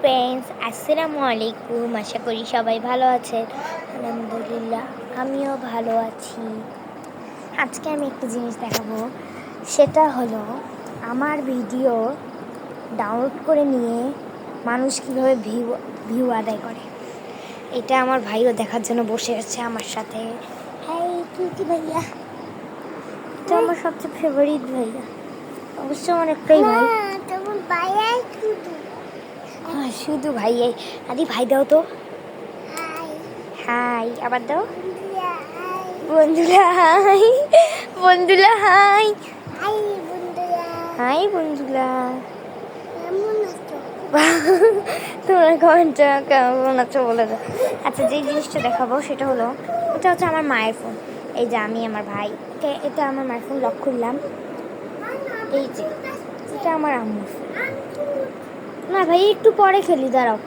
Friends আসসালামু আলাইকুম। আশা করি সবাই ভালো আছেন। আলহামদুলিল্লাহ আমিও ভালো আছি। আজকে আমি একটা জিনিস দেখাবো। সেটা হলো আমার ভিডিও ডাউনলোড করে নিয়ে মানুষ কীভাবে ভিউ ভিউ আদায় করে। এটা আমার ভাইও দেখার জন্য বসে আছে আমার সাথে। হ্যাঁ ভাইয়া। এটা আমার সবচেয়ে ফেভারিট ভাইয়া। অবশ্য আমার একটাই ভাই তোমার বাইরে শুধু ভাই আদি ভাই দাও তো। হাই। আবার দাও। বন্ধুরা হাই। বন্ধুলা হাই। হাই। বন্ধুরা। তোমরা কমেন্টটা কেমন আছো বলে দাও আচ্ছা যে জিনিসটা দেখাবো সেটা হলো এটা হচ্ছে আমার মায়ের ফোন। এই যে আমি আমার ভাই। এটা এটা আমার মায়ের ফোন লক করলাম। এই যে এটা আমার আম্মুর ফোন। না ভাই একটু পরে খেলি দাঁড়াও।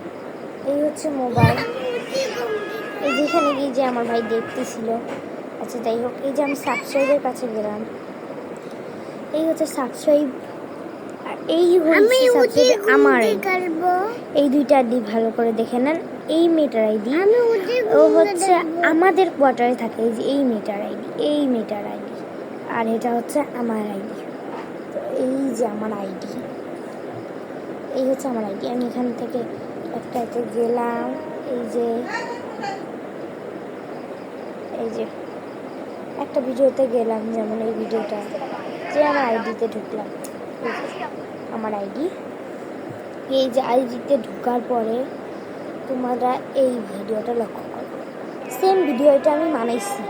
এই হচ্ছে মোবাইল এই যেখানে গিয়ে যে আমার ভাই দেখতেছিল। আচ্ছা যাই হোক এই যে আমি সাবস্ক্রাইবের কাছে গেলাম। এই হচ্ছে সাবস্ক্রাইব আর এই হচ্ছে সাবস্ক্রাইব আমার এই দুইটা আইডি ভালো করে দেখে নেন। এই মেয়েটার আইডি ও হচ্ছে আমাদের কোয়ার্টারে থাকে এই যে এই মেয়েটার আইডি এই মেয়েটার আইডি আর এটা হচ্ছে আমার আইডি তো এই যে আমার আইডি এই হচ্ছে আমার আইডি। আমি এখান থেকে একটা এতে গেলাম। এই যে এই যে একটা ভিডিওতে গেলাম যেমন এই ভিডিওটা, যে আমার আইডিতে ঢুকলাম। আমার আইডি। এই যে আইডিতে ঢোকার পরে তোমরা এই ভিডিওটা লক্ষ্য করো। সেম ভিডিও এটা আমি মানাইছি।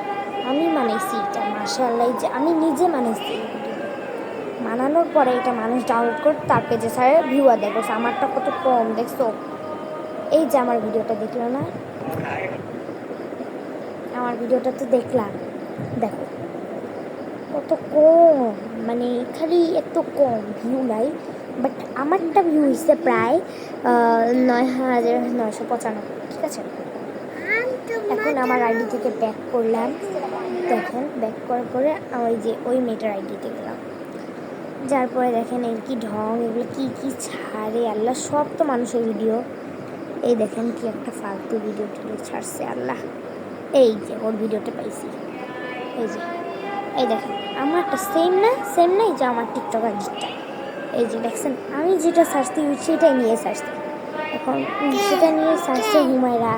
আমি বানাইছি এটা মার্শাল্লাহ যে আমি নিজে বানাইছি এই ভিডিওটা বানানোর পরে এটা মানুষ ডাউনলোড করে তার পেজে স্যার ভিউ আদায় করছে আমারটা কত কম, দেখছ? এই যে আমার ভিডিওটা দেখল না? আমার ভিডিওটা তো দেখলাম। দেখো, কত কম মানে খালি এত কম ভিউ নাই বাট আমারটা ভিউ হয়েছে প্রায় নয় হাজার নয়শো পঁচানব্বই, ঠিক আছে? এখন আমার আইডি থেকে ব্যাক করলাম। দেখেন ব্যাক করার পরে ওই যে ওই মেয়েটার আইডিতে গেলাম। যার পরে দেখেন এর কি ঢং এগুলো কি কি ছাড়ে, আল্লাহ, সব তো মানুষের ভিডিও এই দেখেন কি একটা ফালতু ভিডিও টিডিও ছাড়ছে আল্লাহ। এই যে, ওর ভিডিওটা পাইছি। এই যে, এই দেখেন আমারটা সেম না সেম নাই যে আমার টিকটক আইডিটা এই যে, দেখছেন, আমি যেটা সার্চ দিই সেটাই নিয়ে সার্চ দিই এখন সেটা নিয়ে সার্চে হুমায়রা।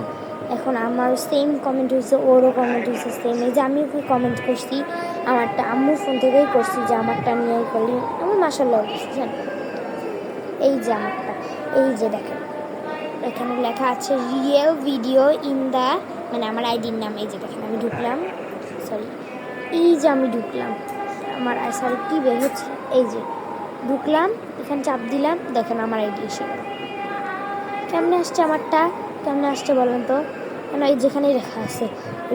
এখন আমার সেম কমেন্ট হয়েছে, ওরও কমেন্ট হয়েছে সেম এই যে আমি কমেন্ট করছি? আমারটা আম্মুর ফোন থেকেই করছি যে আমারটা নিয়ে করলি। আমার মাসাল্লাহ বুঝছেন এই যে আমারটা, এই যে দেখেন। এখানে লেখা আছে রিয়েল ভিডিও ইন দ্য মানে আমার আইডির নাম, এই যে দেখেন, আমি ঢুকলাম। সরি এই যে আমি ঢুকলাম। আমার সরি কি বের হচ্ছে? এই যে, ঢুকলাম, এখানে চাপ দিলাম, দেখেন আমার আইডি এসে কেমনে আসছে আমারটা? কেমনে আসছে বলেন তো? কেন এই যেখানেই লেখা আছে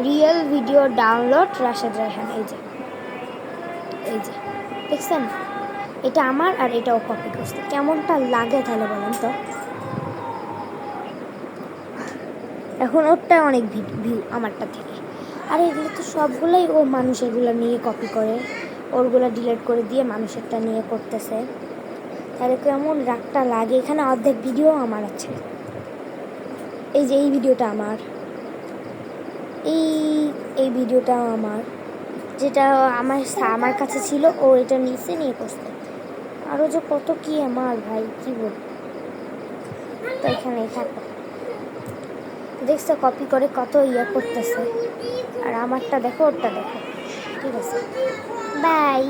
real video download Rashed Raihan, এই যে। এই যে, দেখছেন? এটা আমার আর এটাও কপি করছে। কেমনটা লাগে তাহলে বলেন তো? এখন ওরটা অনেক ভিউ আমারটা থেকে। আর, এগুলো তো সবগুলোই ও মানুষ এগুলো নিয়ে কপি করে। ওরগুলো ডিলিট করে দিয়ে মানুষেরটা নিয়ে করতেছে। তাহলে কেমন রাগটা লাগে? এখানে অর্ধেক ভিডিও আমার আছে। এই যে, এই ভিডিওটা আমার। এই এই ভিডিওটাও আমার। যেটা আমার আমার কাছে ছিল, ও এটা নিচে নিয়ে করছে আরও যে কত কি আমার ভাই, কি বল তো এখানেই থাকো। দেখছ কপি করে কত ইয়ে করতেছে। আর আমারটা দেখো, ওরটা দেখো। ঠিক আছে। বাই।